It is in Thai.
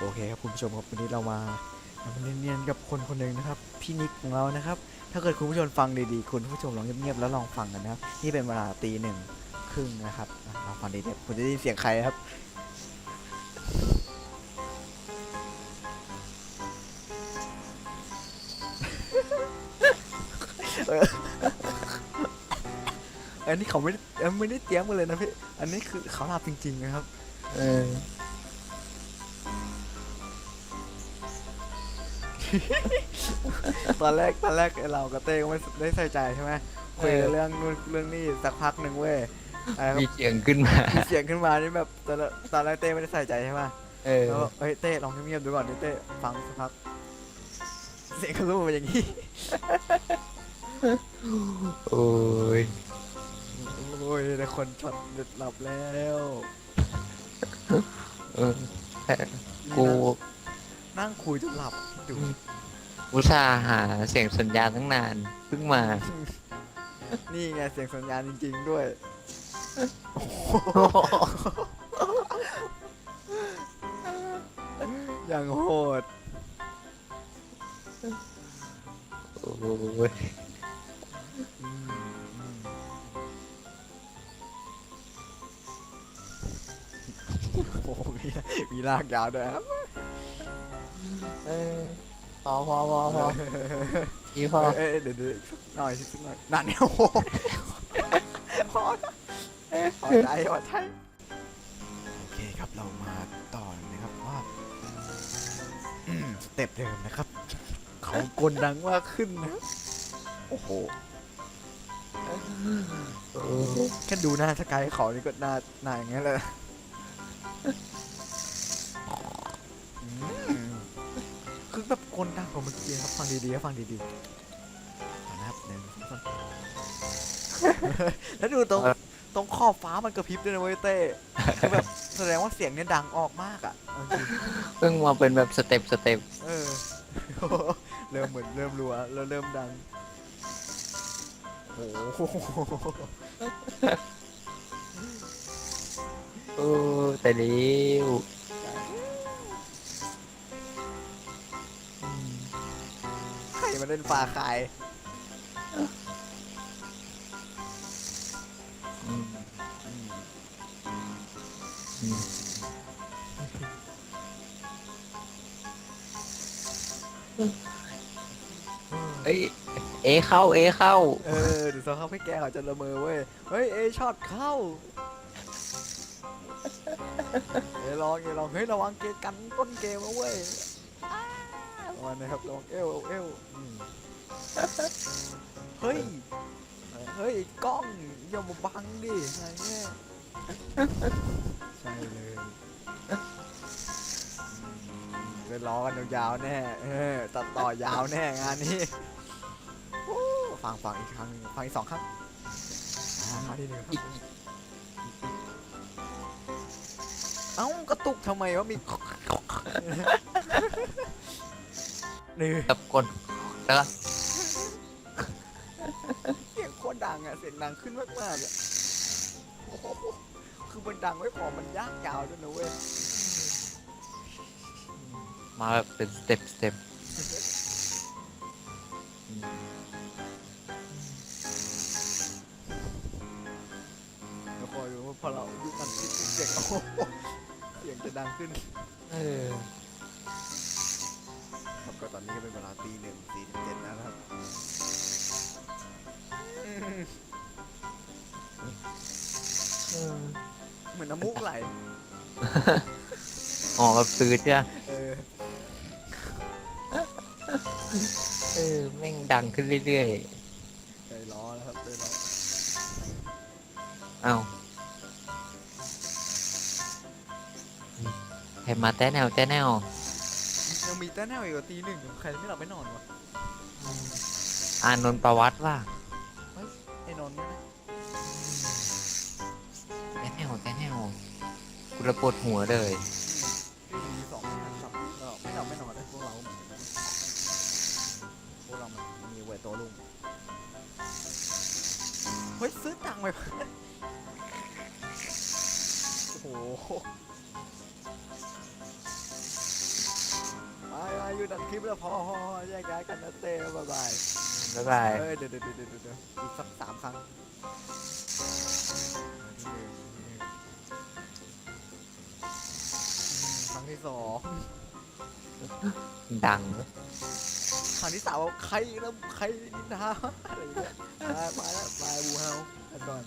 โอเคครับคุณผู้ชมครับวันนี้เรามาเรามาเนียนๆกับคนคนหนึ่งนะครับพี่นิกของเรานะครับ ถ้าเกิดคุณผู้ชมฟังดีๆคุณผู้ชมลองเงียบๆแล้วลองฟังกันนะครับนี่เป็นเวลาตีหนึ่งครึ่งนะครับอะลองฟังดีๆคุณจะได้ยินเสียงใครครับ อันนี้เขาไม่ได้ไม่ได้เตรียมกันเลยนะพี่อันนี้คือเขาหลับจริงๆนะครับ เออ ตอนแรกตอนแรกไอ้เรากับเต้ก็ไม่ได้ใส่ใจใช่ไหมคุยกันเรื่องนู่นเรื่องนี้สักพักหนึ่งเว้ยอะไรครับมีเสียงขึ้นมา มีเสียงขึ้นมานี่แบบตอนแรกตอนแรกเต้ไม่ได้ใส่ใจใช่ไหมเออ แล้วก็เฮ้ยเต้ลองเงียบๆดูก่อนดิเต้ฟังสักพักเสียงเขารู้มาอย่างนี้โอ้ย โอ้ยแต่คนช็อตหลับแล้วเออแต่กู นั่งคุยจนหลับดูอุตส่าห์หาเสียงสัญญาณตั้งนานเพิ่งมา นี่ไงเสียงสัญญาณจริง ๆ ด้วยโอ้โหอย่างโหดโอ้ยอืมอืมโอ้โหมีมีลากยาวด้วยครับ เออพอพอพอพอพี่พอเอ้ยเดี๋ยวเดี๋ยวสักหน่อยสักหน่อยนั่นเนี่ยโอ้โหพอนะพอใจพอใจโอเคครับเรามาต่อนะครับว่าอืมสเต็ปเดิมนะครับ เขากลดังมากขึ้นนะโอ้โหแค่ดูหน้าสกายเขานี่ก็หน้าหน้าอย่างเงี้ยเลย กลดังกว่าเมื่อกี้ครับฟังดีๆครับฟังดีๆเอานะครับหนึ่งสองแล้วดูตรงตรงขอบฟ้ามันกระพริบด้วยนะเว้ยเต้คือแบบแสดงว่าเสียงเนี่ยดังออกมากอะเอาจริงเพิ่งมาเป็นแบบสเต็ปสเต็ปเออเริ่มเหมือนเริ่มรัวแล้วเริ่มดังโอ้โหโอ้แต่เร็ว มาเล่นฟ้าคายอืมอืมอืมเอ้ยเอเข้าเอเข้า เออเดี๋ยวสักพักพี่แกเขาจะละเมอเว้ย เฮ้ยเอช็อตเข้าเอยลองเอยลองเฮ้ยระวังเกมกันต้นเกมนะเว้ยอ้าวระวังนะครับระวังเอวเอวอืมเฮ้ย เฮ้ยกล้องอย่ามาบังดิอะไรเงี้ยใช่เลยอืมไปรอกันยาวๆแน่เออตัดต่อยาวแน่งานนี้โอ้ฟังฟังอีกครั้งหนึ่งฟังอีกสองครั้งอ่าครั้งที่หนึ่งครับเอ้ากระตุกทำไมวะมี นี่แบบกดแล้วก็เสียงโคตรดังอะเสียงดังขึ้นมากๆอะโอ้โหคือมันดังไม่พอมันยากยาวด้วยนะเว้ยมาแบบเป็นสเต็ปสเต็ปแล้วคอยดูว่าพอเรายุคมันติดเสียงโอ้โหเสียงจะดังขึ้น เออครับ ก็ตอนนี้ก็เป็นเวลาตีหนึ่งสี่สิบเจ็ดแล้วนะครับอืมเออเหมือนน้ำมูกไหล อ๋อแบบซื้อใช่ปะเออ เออแม่งดังขึ้นเรื่อยใจร้อแล้วครับใจร้อๆเอ้าใครมาแต้แนวแต้แนวยัง มีแต่แนวอีกกว่าตีหนึ่งใครไม่หลับไม่นอนวะอานนท์ประวัติว่าไอ้นอนท์มั้ยแต้แนวแต้แนวกูระปวดหัวเลยมีสองงานครับก็ไม่หลับไม่นอนเลยพวกเราเหมือนกันพวกเรามันมีเวทโตลุงเฮ้ยซื้อตังค์ไปโอ้โห คลิปแล้วพอพอพอแยกย้ายกันนะเต้บ๊ายบายบ๊ายบายเฮ้ยเดี๋ยวเดี๋ยวเดี๋ยวเดี๋ยวเดี๋ยวอีกสักสามครั้งที่หนึ่งที่หนึ่งอืมครั้งที่สองดัง ครั้งที่สามใครแล้วใครนินทาอะไรอย่างเงี้ยมามาแล้วมาบูเฮาไปก่อน